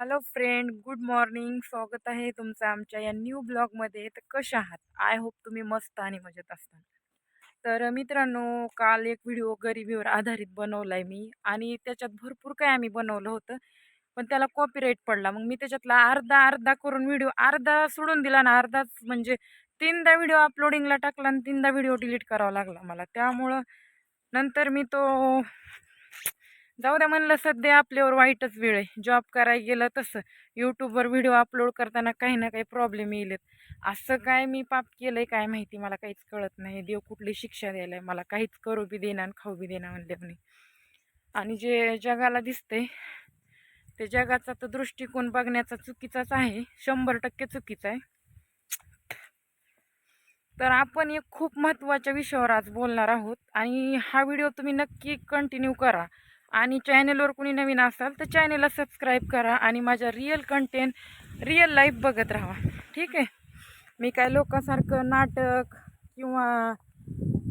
Hello friend good morning स्वागत आहे तुमचं आमच्या या न्यू ब्लॉगमध्ये तर कशा आहात? आय होप तुम्ही मस्त आणि मजेत असता. तर मित्रांनो काल एक व्हिडिओ गरिबीवर आधारित बनवला आहे मी आणि त्याच्यात भरपूर काय आम्ही बनवलं होतं पण त्याला कॉपीराईट पडला. मग मी त्याच्यातला अर्धा अर्धा करून व्हिडिओ अर्धा सोडून दिला ना अर्धाच म्हणजे तीनदा व्हिडिओ अपलोडिंगला टाकला आणि तीनदा व्हिडिओ डिलीट करावा लागला मला. त्यामुळं नंतर मी तो जाऊ द्या म्हणलं सध्या आपल्यावर वाईटच वेळ आहे. जॉब करायला गेलं तसं. यूट्यूबवर व्हिडिओ अपलोड करताना काही ना काही प्रॉब्लेम येईल असं काय मी पाप केलं आहे काय माहिती मला काहीच कळत नाही. देव कुठली शिक्षा द्यायला आहे मला काहीच करू बी देणार आणि खाऊ बी देणार म्हणले आणि जे जगाला दिसतंय ते जगाचा तर दृष्टिकोन बघण्याचा चुकीचाच आहे. शंभर टक्के चुकीचा आहे. तर आपण एक खूप महत्त्वाच्या विषयावर आज बोलणार आहोत. आणि हा व्हिडिओ तुम्ही नक्की कंटिन्यू करा. आणि चॅनेलवर कुणी नवीन असाल तर चॅनेलला सबस्क्राईब करा आणि माझ्या रिअल कंटेंट रिअल लाईफ बघत राहा. ठीक आहे? मी काय लोकांसारखं नाटक किंवा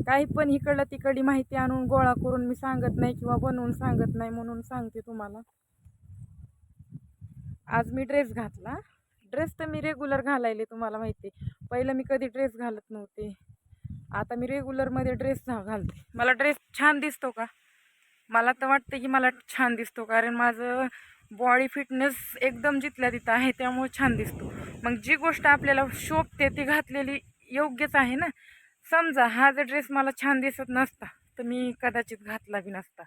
काही पण इकडलं तिकडली माहिती आणून गोळा करून मी सांगत नाही किंवा बनवून सांगत नाही म्हणून सांगते तुम्हाला. आज मी ड्रेस घातला. ड्रेस तर मी रेग्युलर घालायले तुम्हाला माहिती पहिलं मी कधी ड्रेस घालत नव्हते. आता मी रेग्युलरमध्ये ड्रेस घालते. मला ड्रेस छान दिसतो का? मला तर वाटतं की मला छान दिसतो कारण माझं बॉडी फिटनेस एकदम जिथल्या तिथं आहे त्यामुळे छान दिसतो. मग जी गोष्ट आपल्याला शोभते ती घातलेली योग्यच आहे ना? समजा हा जर ड्रेस मला छान दिसत नसता तर मी कदाचित घातला बी नसता.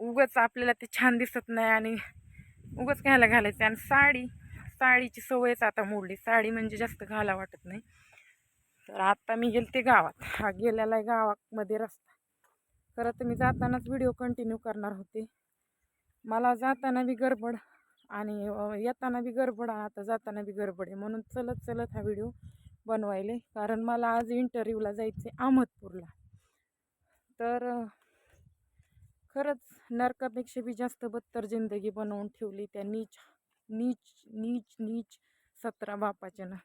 उगंच आपल्याला ते छान दिसत नाही आणि उगंच घ्यायला घालायचं. आणि साडी साडीची सवयच आता मोडली. साडी म्हणजे जास्त घाला वाटत नाही. तर आत्ता मी गेलते गावात. हा गेलेला आहे गावामध्ये रस्ता. खरं तर मी जातानाच व्हिडिओ कंटिन्यू करणार होते. मला जाताना बी गडबड आणि येताना बी गडबड आता जाताना बी गडबड आहे. म्हणून चलत चलत हा व्हिडिओ बनवायले. कारण मला आज इंटरव्ह्यूला जायचं आहे अहमदपूरला. तर खरंच नरकापेक्षा बी जास्त बत्तर जिंदगी बनवून ठेवली त्या नीच नीच नीच नीच सतरा बापाच्या ना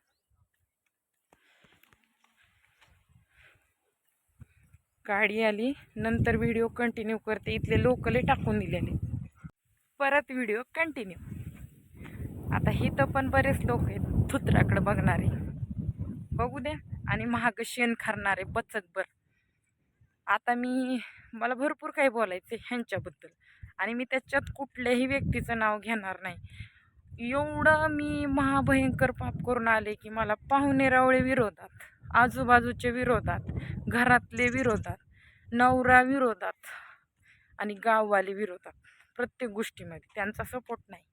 गाडी आली नंतर व्हिडिओ कंटिन्यू करते. इथले लोकले टाकून दिलेले. परत व्हिडिओ कंटिन्यू आता इथं पण बरेच लोक आहेत थुत्राकडं बघणारे. बघू द्या. आणि महाग शेण खरणारे बचकभर आता मी मला भरपूर काही बोलायचं आहे ह्यांच्याबद्दल. आणि मी त्याच्यात कुठल्याही व्यक्तीचं नाव घेणार नाही. एवढं मी महाभयंकर पाप करून आले की मला पाहुणे रावळे विरोधात आजूबाजूच्या विरोधात घरातले विरोधात नवरा विरोधात आणि गाववाले विरोधात प्रत्येक गोष्टीमध्ये त्यांचा सपोर्ट नाही.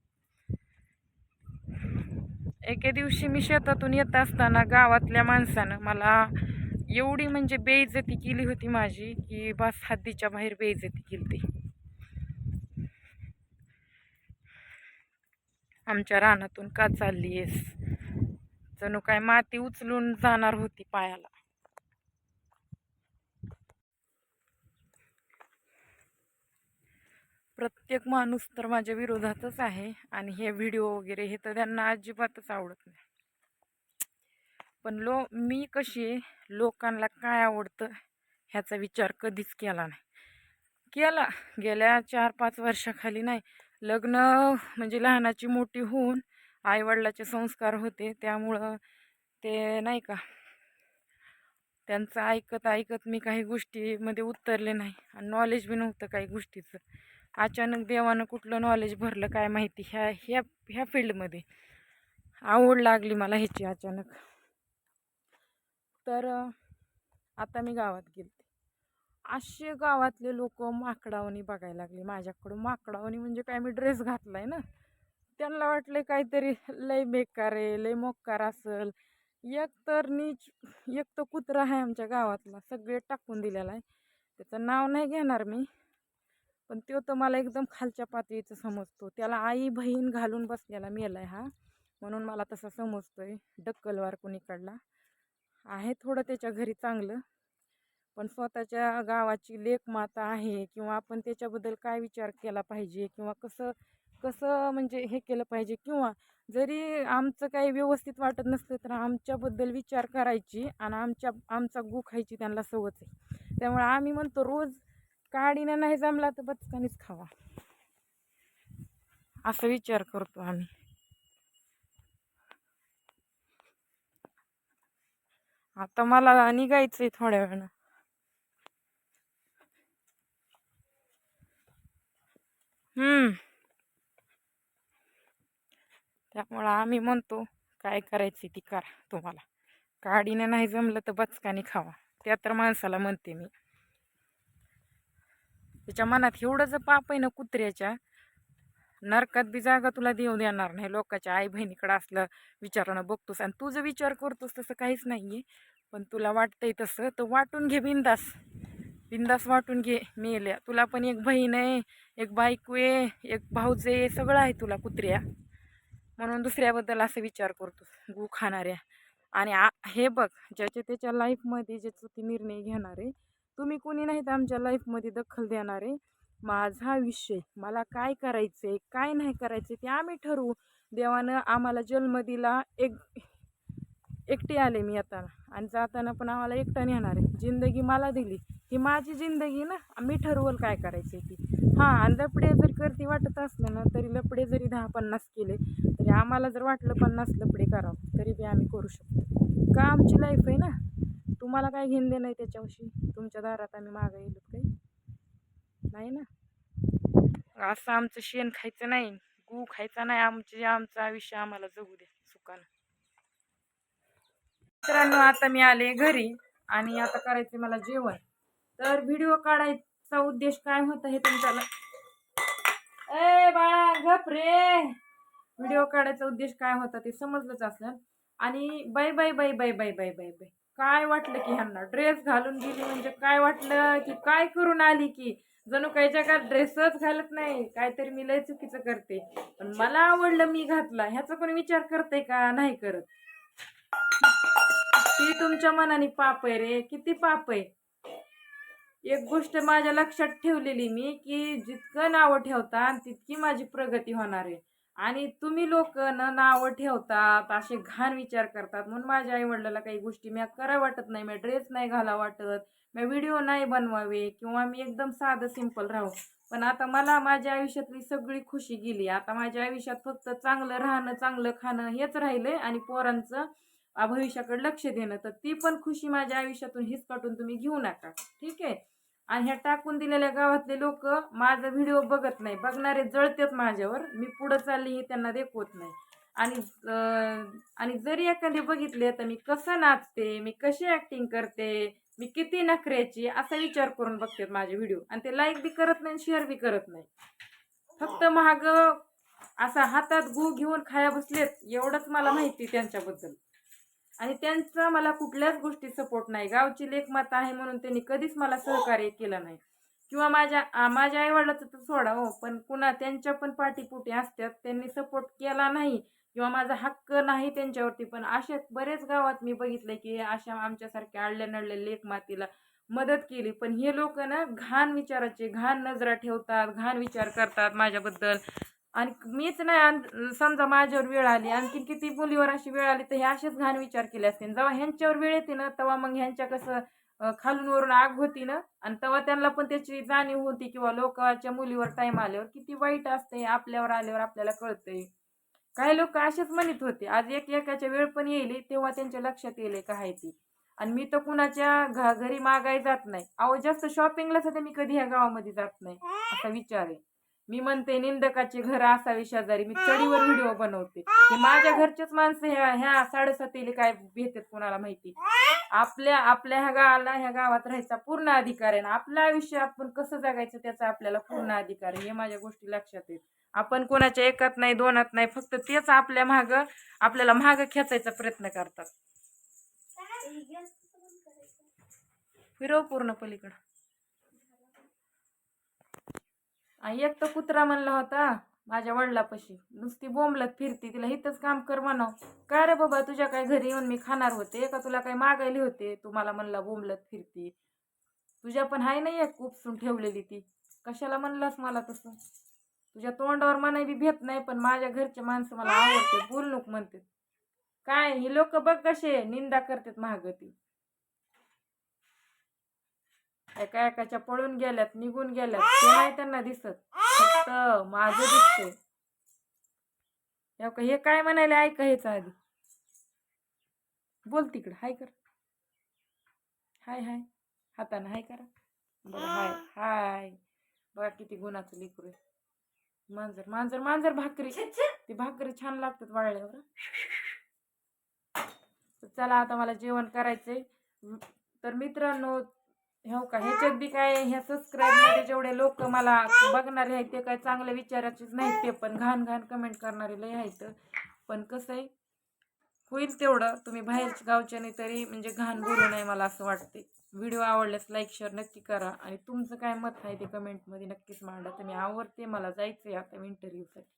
एके दिवशी मी शेतातून येत असताना गावातल्या माणसानं मला एवढी म्हणजे बेइज्जती केली होती माझी की बस हद्दीच्या बाहेर बेइज्जती केली ती आमच्या रानातून का चालली आहेस जणू काय माती उचलून जाणार होती पायाला. प्रत्येक माणूस तर माझ्या विरोधातच आहे आणि हे व्हिडिओ वगैरे हे तर त्यांना अजिबातच आवडत नाही. पण लो मी कशी आहे लोकांना काय आवडतं ह्याचा विचार कधीच केला नाही. केला गेल्या चार पाच वर्षाखाली नाही. लग्न म्हणजे लहानाची मोठी होऊन आईवडिलाचे संस्कार होते. त्यामुळं ते नाही का त्यांचं ऐकत ऐकत मी काही गोष्टीमध्ये उतरले नाही. आणि नॉलेज बी नव्हतं काही गोष्टीचं. अचानक देवानं कुठलं नॉलेज भरलं काय माहिती ह्या ह्या ह्या फील्डमध्ये आवड लागली मला ह्याची अचानक. तर आता मी गावात गेले असे गावातले लोक माकडावणी बघायला लागले. माझ्याकडं माकडावणी म्हणजे काय? मी ड्रेस घातला आहे ना. त्यांना वाटलं काहीतरी लय बेकार आहे लय मोकार असेल. एक तर नीच एक तर कुत्रा आहे आमच्या गावातला. सगळे टाकून दिलेला आहे. त्याचं नाव नाही घेणार मी. पण तो तर मला एकदम खालच्या पातळीचं समजतो. त्याला आई बहीण घालून बसलेला मेला आहे हा. म्हणून मला तसा आहे डक्कलवार कुणीकडला आहे थोडं त्याच्या घरी चांगलं. पण स्वतःच्या गावाची लेखमाता आहे किंवा आपण त्याच्याबद्दल काय विचार केला पाहिजे किंवा कसं कसं म्हणजे हे केलं पाहिजे किंवा जरी आमचं काही व्यवस्थित वाटत नसतं तर आमच्याबद्दल विचार करायची आणि आमच्या आमचा गु खायची त्यांना सवच आहे. त्यामुळे आम्ही म्हणतो रोज काडीनं नाही जमला तर बचकानीच खावा. असं विचार करतो आम्ही. आता मला निघायचं आहे थोड्या वेळानं. त्यामुळं आम्ही म्हणतो काय करायची ती करा तुम्हाला. गाडीने नाही जमलं तर बचकाने खावा. त्या तर माणसाला म्हणते मी. त्याच्या मनात एवढं जर पाप आहे ना कुत्र्याच्या नरकात बी जागा तुला देऊ देणार नाही. लोकांच्या आई बहिणीकडे असलं विचारणं बघतोस आणि तू जर विचार करतोस तसं काहीच नाही आहे पण तुला वाटतंय तसं तर वाटून घे बिंदास बिंदास वाटून घे मेल्या. तुला पण एक बहीण आहे एक बायको आहे एक भाऊज आहे सगळं आहे तुला कुत्र्या. म्हणून दुसऱ्याबद्दल असं विचार करतोस गू खाणाऱ्या. आणि आ हे बघ ज्याच्या त्याच्या लाईफमध्ये ज्याचं ती निर्णय घेणार आहे तुम्ही कोणी नाही तर आमच्या लाईफमध्ये दखल देणार आहे. माझा विषय मला काय करायचं आहे काय नाही करायचं ते आम्ही ठरवू. देवानं आम्हाला जन्म दिला एक एकटी आले मी येताना आणि जाताना पण आम्हाला एकटा नेणार आहे. जिंदगी मला दिली. ही माझी जिंदगी ना मी ठरवल काय करायचं ती. हां आणि लपडे जर करते वाटत असलं ना तरी लपडे जरी दहा पन्नास केले तरी आम्हाला जर वाटलं पन्नास लपडे करावं तरी बी आम्ही करू शकतो. का आमची लाईफ आहे ना तुम्हाला काय घेणं देणं आहे त्याच्याविषयी? तुमच्या दारात आम्ही मागं येलो काही? नाही ना? असं आमचं शेण खायचं नाही गू खायचा नाही आमचे आमचं आयुष्य आम्हाला जगू दे सुखानं. मित्रांनो आता मी आले घरी आणि आता करायचे मला जेवण. तर व्हिडिओ काढायचा उद्देश काय होता हे तुमच्याला? ए बाळा गप रे. व्हिडिओ काढायचा उद्देश काय होता ते समजलंच असेल. आणि bye bye bye bye bye bye bye bye काय वाटलं की ह्यांना? ड्रेस घालून गेली म्हणजे काय वाटलं की काय करून आली की? जणू काही जगात ड्रेसच घालत नाही. काहीतरी मी लय चुकीचं करते. पण मला आवडलं मी घातला. ह्याचा कोणी विचार करते का? नाही करत. ती तुमच्या मनाने पाप आहे रे. किती पाप आहे. एक गोष्ट माझ्या लक्षात ठेवलेली मी की जितकं नावं ठेवता तितकी माझी प्रगती होणार आहे. आणि तुम्ही लोक न नावं ठेवतात असे घाण विचार करतात. म्हणून माझ्या आई वडिलाला काही गोष्टी मी करा वाटत नाही मी ड्रेस नाही घाला वाटत मी व्हिडिओ नाही बनवावे किंवा मी एकदम साधं सिंपल राहू. पण आता मला माझ्या आयुष्यातली सगळी खुशी गेली. आता माझ्या आयुष्यात फक्त चांगलं राहणं चांगलं खाणं हेच राहिलं आणि पोरांचं भविष्याकडे लक्ष देणं. तर ती पण खुशी माझ्या आयुष्यातून हिसकाटून तुम्ही घेऊ नका. ठीक आहे? आणि ह्या टाकून दिलेल्या गावातले लोक माझा व्हिडिओ बघत नाही. बघणारे जळतात माझ्यावर. मी पुढं चालली हे त्यांना देखवत नाही. आणि आणि जरी एखादे बघितले तर मी कसं नाचते मी कशी ॲक्टिंग करते मी किती नखऱ्याची असा विचार करून बघतात माझे व्हिडिओ आणि ते लाईक बी करत नाही शेअर बी करत नाही. फक्त महाग असा हातात गू घेऊन खाया बसलेत एवढंच मला माहिती त्यांच्याबद्दल. आणि त्यांचा मला कुठल्याच गोष्टी सपोर्ट नाही. गावची लेखमाता आहे म्हणून त्यांनी कधीच मला सहकार्य केलं नाही. किंवा माझ्या माझ्या आईवडिलाचं तर सोडा हो पण पुन्हा त्यांच्या पण पाठीपुटी असतात. त्यांनी सपोर्ट केला नाही किंवा माझा हक्क नाही त्यांच्यावरती. पण अशा बरेच गावात मी बघितलं की अशा आमच्यासारख्या अडल्या नडल्या लेखमातीला मदत केली. पण हे लोक ना घाण विचाराचे घाण नजरा ठेवतात घाण विचार करतात माझ्याबद्दल. आणि मीच नाही समजा माझ्यावर वेळ आली आणखी किती मुलीवर अशी वेळ आली तर हे असेच घाण विचार केले असते जेव्हा ह्यांच्यावर वेळ येते ना तेव्हा मग ह्यांच्या कसं खालून वरून आग होती ना आणि तेव्हा त्यांना पण त्याची जाणीव होती किंवा लोकांच्या मुलीवर टाईम आल्यावर किती वाईट असते आपल्यावर आल्यावर आपल्याला कळतंय. काही लोक असेच म्हणत होते आज एक एकाच्या वेळ पण येईल तेव्हा त्यांच्या लक्षात येईल का आहे ती? आणि मी तर कुणाच्या घरी मागाय जात नाही. अहो जास्त शॉपिंगला सुद्धा मी कधी ह्या गावामध्ये जात नाही असा विचार आहे. मी म्हणते निंदकाचे घर असावे शेजारी. मी चढीवर व्हिडिओ बनवते. हे माझ्या घरचेच माणसं ह्या ह्या साडेसातीला काय भेटत कोणाला माहिती? आपल्या आपल्या ह्या गावाला ह्या गावात राहायचा पूर्ण अधिकार आहे. ना आपलं आयुष्य आपण कसं जगायचं त्याचा आपल्याला पूर्ण अधिकार आहे. हे माझ्या गोष्टी लक्षात येत आपण कोणाच्या एकात नाही दोनात नाही फक्त तेच आपल्या माग आपल्याला माग खेचायचा प्रयत्न करतात. फिरव पूर्ण पलीकडं आणि एक तर कुत्रा म्हणला होता माझ्या वडिलापाशी नुसती बोंबलत फिरती तिला इथंच काम कर म्हणाव. काय रे बाबा तुझ्या काय घरी येऊन मी खाणार होते? का तुला काय मागायली होते? तू मला म्हणला बोंबलत फिरती. तुझ्या पण हाय नाही एक उपसून ठेवलेली ती. कशाला म्हणलास मला तसं? तुझ्या तोंडावर मनाई बी भेट नाही पण माझ्या घरचे माणसं मला आवडते बोलणूक म्हणते. काय ही लोक बघ कसे निंदा करतात महागती. एका एकाच्या पळून गेल्यात निघून गेल्यात. ते नाही त्यांना दिसत. फक्त माझं दिसतंय. का? हे काय म्हणाले? ऐका हेच आधी. बोल तिकडं. हाय कर. हाय हाय. हातानं हाय करा. बरं हाय. हाय. बघा किती गुणाचं लिकरू आहे. मांजर मांजर मांजर भाकरी. ती भाकरी छान लागतात वाळल्यावर चला आता मला जेवण करायचंय. तर मित्रांनो हो का? ह्याच्यात बी काय ह्या सबस्क्राईबमध्ये जेवढे लोक मला बघणारे आहेत ते काय चांगल्या विचाराचेच नाहीत ते पण. घाण घाण कमेंट करणारे लय आहेत. पण कसं आहे होईल तेवढं. तुम्ही बाहेरच्या गावच्याने तरी म्हणजे घाण बोलू नये मला असं वाटते. व्हिडिओ आवडल्यास लाईक शेअर नक्की करा. आणि तुमचं काय मत आहे ते कमेंटमध्ये नक्कीच मांडा. तर आवडते मला जायचं आहे आता इंटरव्ह्यूसाठी